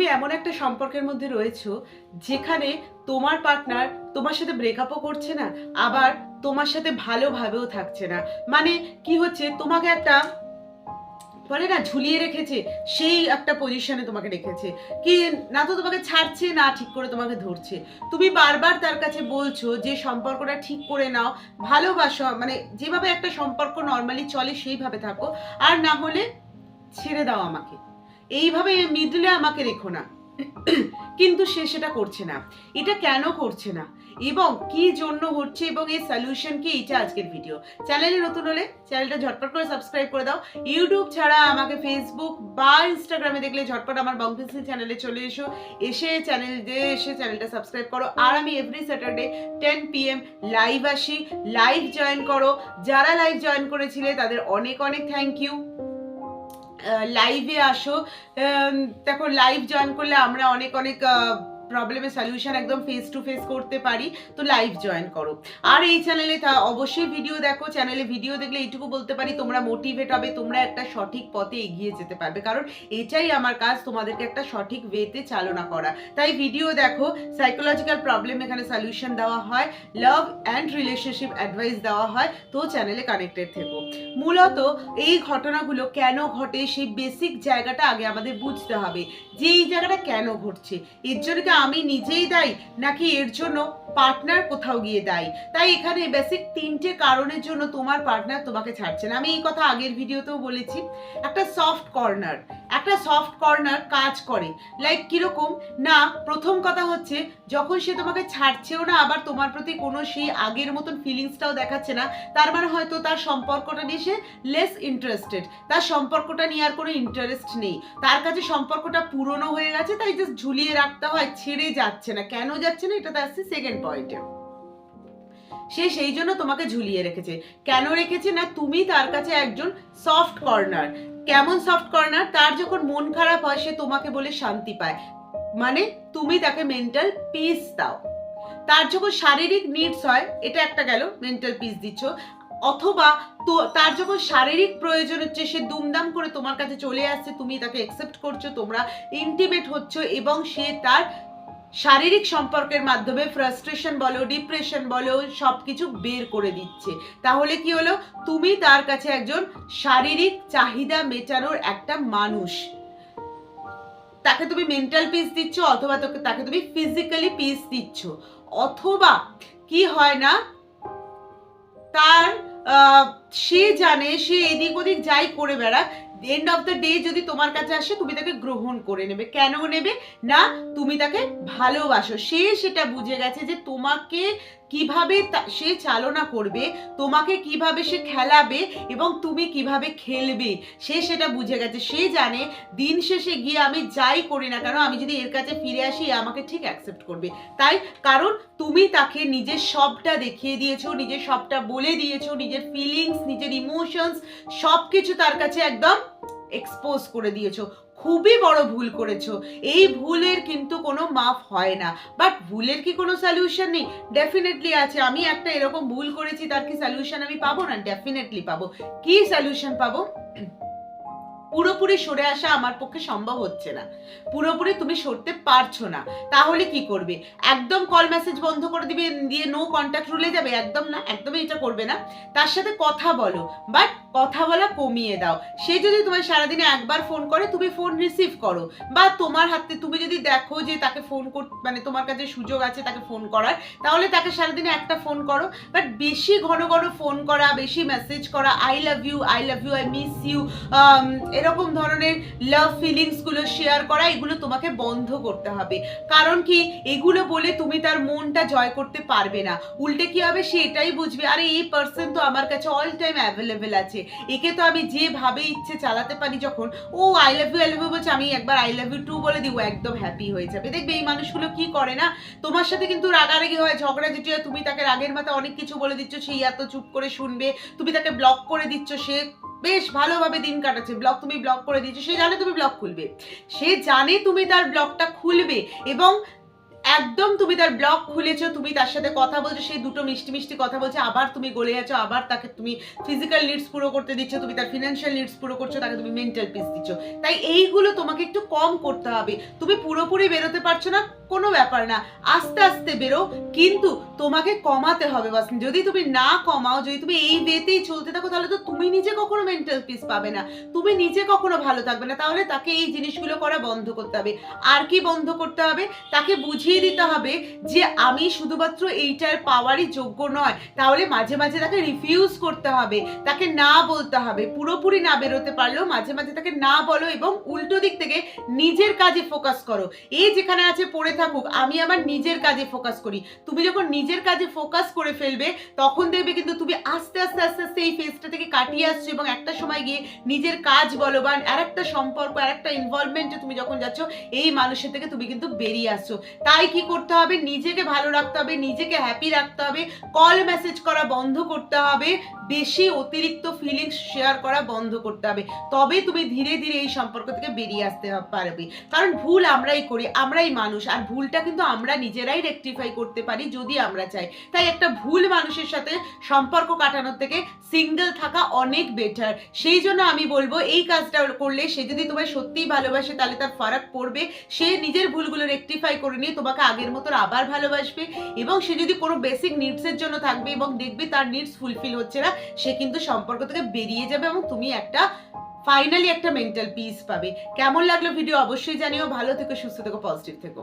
তুমি এমন একটা সম্পর্কের মধ্যে রয়েছো যেখানে তোমার পার্টনার তোমার সাথে ব্রেকআপও করছে না, আবার তোমার সাথে ভালোভাবেও থাকছে না। মানে কি হচ্ছে, তোমাকে একটা বলে না, ঝুলিয়ে রেখেছে, সেই একটা পজিশনে তোমাকে রেখেছে। কি না তো তোমাকে ছাড়ছে, না ঠিক করে তোমাকে ধরছে। তুমি বারবার তার কাছে বলছো যে সম্পর্কটা ঠিক করে নাও, ভালোবাসো মানে যেভাবে একটা সম্পর্ক নর্মালি চলে সেইভাবে থাকো, আর না হলে ছেড়ে দাও আমাকে। এইভাবে মিডলে আমাকে রেখো না। কিন্তু সে সেটা করছে না। এটা কেন করছে না? এবং কি জন্য হচ্ছে এবং এই সলিউশন কি? এইটা আজকের ভিডিও চ্যানেলে নতুন হলে চ্যানেলটা ঝটপট করে সাবস্ক্রাইব করে দাও। ইউটিউব ছাড়া আমাকে ফেসবুক বা ইনস্টাগ্রামে দেখলে ঝটপট আমার বং চ্যানেলে চলে এসো। এসে চ্যানেল এসে চ্যানেলটা সাবস্ক্রাইব করো। আর আমি every Saturday ten PM live আসি। লাইভ জয়েন করো। যারা লাইভ জয়েন করেছিলে তাদের অনেক অনেক থ্যাংক ইউ লাইভে আসো। দেখো লাইভ জয়েন করলে আমরা অনেক অনেক প্রবলেমের সলিউশন একদম ফেস টু ফেস করতে পারি, তো লাইভ জয়েন করো। আর এই চ্যানেলে তা অবশ্যই ভিডিও দেখো চ্যানেলে ভিডিও দেখলে এইটুকু বলতে পারি, তোমরা মোটিভেট হবে, তোমরা একটা সঠিক পথে এগিয়ে যেতে পারবে, কারণ এটাই আমার কাজ, তোমাদেরকে একটা সঠিক ওয়েতে চালনা করা। তাই ভিডিও দেখো সাইকোলজিক্যাল প্রবলেম এখানে সলিউশন দেওয়া হয় লাভ অ্যান্ড রিলেশনশিপ অ্যাডভাইস দেওয়া হয়, তো চ্যানেলে কানেক্টেড থেকো। মূলত এই ঘটনাগুলো কেন ঘটে, সেই বেসিক জায়গাটা আগে আমাদের বুঝতে হবে। যে এই জায়গাটা কেন ঘটছে, এর জন্য আমি নিজেই দায়ী? নাকি এর জন্য পার্টনার কোথাও গিয়ে দায়ী। তাই এখানে বেসিক তিনটে কারণের জন্য তোমার পার্টনার তোমাকে ছাড়ছে না। আমি এই কথা আগের ভিডিওতেও বলেছি। একটা সফট কর্নার একটা সফট কর্নার কাজ করে। লাইক কীরকম? না, প্রথম কথা হচ্ছে যখন সে তোমাকে ছাড়ছেও না, আবার তোমার প্রতি কোনো সেই আগের মতন ফিলিংসটাও দেখাচ্ছে না, তার মানে হয়তো তার সম্পর্কটা নিয়ে সে লেস ইন্টারেস্টেড তার সম্পর্কটা নিয়ে আর কোনো ইন্টারেস্ট নেই। তার কাছে সম্পর্কটা পুরনো হয়ে গেছে, তাই জাস্ট ঝুলিয়ে রাখতে হয়, ছেড়ে যাচ্ছে না। কেন যাচ্ছে না? এটা তো আসছে সেকেন্ড পয়েন্টে সে সেই জন্য তোমাকে ঝুলিয়ে রেখেছে। কেন রেখেছে না? তুমি তার কাছে একজন সফট কর্নার কেমন সফট কর্নার তার যখন মন খারাপ হয়, সে তোমাকে বলে শান্তি পায়। মানে তুমি তাকে মেন্টাল পিস দাও। তার যখন শারীরিক নিডস হয়, এটা একটা গেল মেন্টাল পিস দিচ্ছ। অথবা তো তার যখন শারীরিক প্রয়োজন হচ্ছে, সে দুমদাম করে তোমার কাছে চলে আসছে, তুমি তাকে অ্যাকসেপ্ট করছ, তোমরা ইন্টিমেট হচ্ছ এবং সে তার শারীরিক সম্পর্কের মাধ্যমে ফ্রাস্ট্রেশন বলো ডিপ্রেশন বলো সব কিছু বের করে দিচ্ছে। তাহলে কি হলো? তুমি তার কাছে একজন শারীরিক চাহিদা মেটানোর একটা মানুষ। তাকে তুমি মেন্টাল পিস দিচ্ছ অথবা তোকে, তাকে তুমি ফিজিক্যালি পিস দিচ্ছ। অথবা কি হয় না? তার সে জানে, সে এদিক ওদিক যাই করে বেড়াক এন্ড অফ দ্য ডে যদি তোমার কাছে আসে, তুমি তাকে গ্রহণ করে নেবে। কেন নেবে? না, তুমি তাকে ভালোবাসো। সে সেটা বুঝে গেছে যে তোমাকে কীভাবে সে চালনা করবে, তোমাকে কীভাবে সে খেলাবে এবং তুমি কীভাবে খেলবে, সে সেটা বুঝে গেছে। সে জানে, দিন শেষে গিয়ে আমি যাই করি না কেন, আমি যদি এর কাছে ফিরে আসি আমাকে ঠিক অ্যাকসেপ্ট করবে। তাই, কারণ তুমি তাকে নিজের সবটা দেখিয়ে দিয়েছ, নিজের সবটা বলে দিয়েছ, নিজের ফিলিংস নিজের ইমোশনস সব কিছু তার কাছে একদম এক্সপোজ করে দিয়েছ। খুবই বড় ভুল করেছ। এই ভুলের কিন্তু কোনো মাফ হয় না। বাট ভুলের কি কোনো সলিউশন নেই? ডেফিনেটলি আছে। আমি একটা এরকম ভুল করেছি, তার কি সলিউশন আমি পাবো? না ডেফিনেটলি পাবো। কি সলিউশন পাবো? পুরোপুরি সরে আসা আমার পক্ষে সম্ভব হচ্ছে না। পুরোপুরি তুমি সরতে পারছ না। তাহলে কি করবে? একদম কল মেসেজ বন্ধ করে দিবে, দিয়ে নো কন্ট্যাক্ট রুলে যাবে? একদম না, একদমই এটা করবে না। তার সাথে কথা বলো। বাট কথা বলা কমিয়ে দাও। সে যদি তোমার সারাদিনে একবার ফোন করে, তুমি ফোন রিসিভ করো। বা তোমার হাতে, তুমি যদি দেখো যে তাকে ফোন কর মানে তোমার কাছে সুযোগ আছে তাকে ফোন করার, তাহলে তাকে সারাদিনে একটা ফোন করো। বাট বেশি ঘন ঘন ফোন করা, বেশি মেসেজ করা I love you I love you I miss you এরকম ধরনের লাভ ফিলিংসগুলো শেয়ার করা, এগুলো তোমাকে বন্ধ করতে হবে। কারণ কি? এগুলো বলে তুমি তার মনটা জয় করতে পারবে না। উল্টে কি হবে? সে এটাই বুঝবে, আরে, এই পার্সন তো আমার কাছে অল টাইম অ্যাভেলেবেল আছে। একে তো আমি যেভাবে ইচ্ছে চালাতে পারি যখন, ও I love you I love you বলছে, আমি একবার আই লাভ ইউ টু বলে দিব একদম হ্যাপি হয়ে যাবে। দেখবে এই মানুষগুলো কি করে না? তোমার সাথে কিন্তু রাগারাগি হয়, ঝগড়া যেটি হয় তুমি তাকে রাগের মাথায় অনেক কিছু বলে দিচ্ছ সেই এত চুপ করে শুনবে, তুমি তাকে ব্লক করে দিচ্ছ, সে বেশ ভালোভাবে দিন কাটাচ্ছে। ব্লক তুমি ব্লক করে দিচ্ছ সে জানে তুমি ব্লক খুলবে। সে জানে তুমি তার ব্লকটা খুলবে এবং একদম তুমি তার ব্লগ খুলেছো, তুমি তার সাথে কথা বলছো, সেই দুটো মিষ্টি মিষ্টি কথা বলছে, আবার তুমি গলে যাচ্ছ, আবার তাকে তুমি ফিজিক্যাল নিডস পুরো করতে দিচ্ছ, তুমি তার ফিনান্সিয়াল নিডস পুরো করছ, তাকে তুমি মেন্টাল পিস দিচ্ছ। তাই এইগুলো তোমাকে একটু কম করতে হবে। তুমি পুরোপুরি বেরোতে পারছ না, কোনো ব্যাপার না। আস্তে আস্তে বেরো, কিন্তু তোমাকে কমাতে হবে, বাস। যদি তুমি না কমাও, যদি তুমি এই ওয়েতেই চলতে থাকো, তাহলে তো তুমি নিজে কখনো মেন্টাল পিস পাবে না। তুমি নিজে কখনো ভালো থাকবে না, তাহলে তাকে এই জিনিসগুলো করা বন্ধ করতে হবে। আর কি বন্ধ করতে হবে? তাকে বুঝিয়ে দিতে হবে যে আমি শুধুমাত্র এইটার পাওয়ারই যোগ্য নয়। তাহলে মাঝে মাঝে তাকে রিফিউজ করতে হবে, তাকে না বলতে হবে। পুরোপুরি না বেরোতে পারলেও মাঝে মাঝে তাকে না বলো এবং উল্টো দিক থেকে নিজের কাজে ফোকাস করো। এই যেখানে আছে পড়ে থাকুক, আমি আমার নিজের কাজে ফোকাস করি। তুমি যখন নিজের কাজে ফোকাস করে ফেলবে, তখন দেখবে কিন্তু তুমি আস্তে আস্তে আস্তে আস্তে এই ফেজটা থেকে কাটিয়ে আসছো এবং একটা সময় গিয়ে নিজের কাজ বলো বা আর একটা সম্পর্ক আর একটা ইনভলভমেন্টে তুমি যখন যাচ্ছ, এই মানুষের থেকে তুমি কিন্তু বেরিয়ে আসছো। তাই কি করতে হবে? নিজেকে ভালো রাখতে হবে, নিজেকে হ্যাপি রাখতে হবে কল মেসেজ করা বন্ধ করতে হবে, বেশি অতিরিক্ত ফিলিংস শেয়ার করা বন্ধ করতে হবে। তবে তুমি ধীরে ধীরে এই সম্পর্ক থেকে বেরিয়ে আসতে পারবে। কারণ ভুল আমরাই করি, আমরাই মানুষ, আর ভুলটা কিন্তু আমরা নিজেরাই রেকটিফাই করতে পারি যদি আমরা চাই। তাই একটা ভুল মানুষের সাথে সম্পর্ক কাটানোর থেকে সিঙ্গেল থাকা অনেক বেটার সেই জন্য আমি বলব, এই কাজটা করলে সে যদি তোমায় সত্যিই ভালোবাসে, তাহলে তার ফারাক পড়বে। সে নিজের ভুলগুলো রেকটিফাই করে নিয়ে তোমাকে আগের মতো আবার ভালোবাসবে এবং সে যদি কোনো বেসিক নিডসের জন্য থাকবে এবং দেখবে তার নিডস ফুলফিল হচ্ছে না, সে কিন্তু সম্পর্ক থেকে বেরিয়ে যাবে এবং তুমি একটা ফাইনালি একটা মেন্টাল পিস পাবে। কেমন লাগল ভিডিও অবশ্যই জানিও। ভালো থেকো, সুস্থ থেকো পজিটিভ থেকো।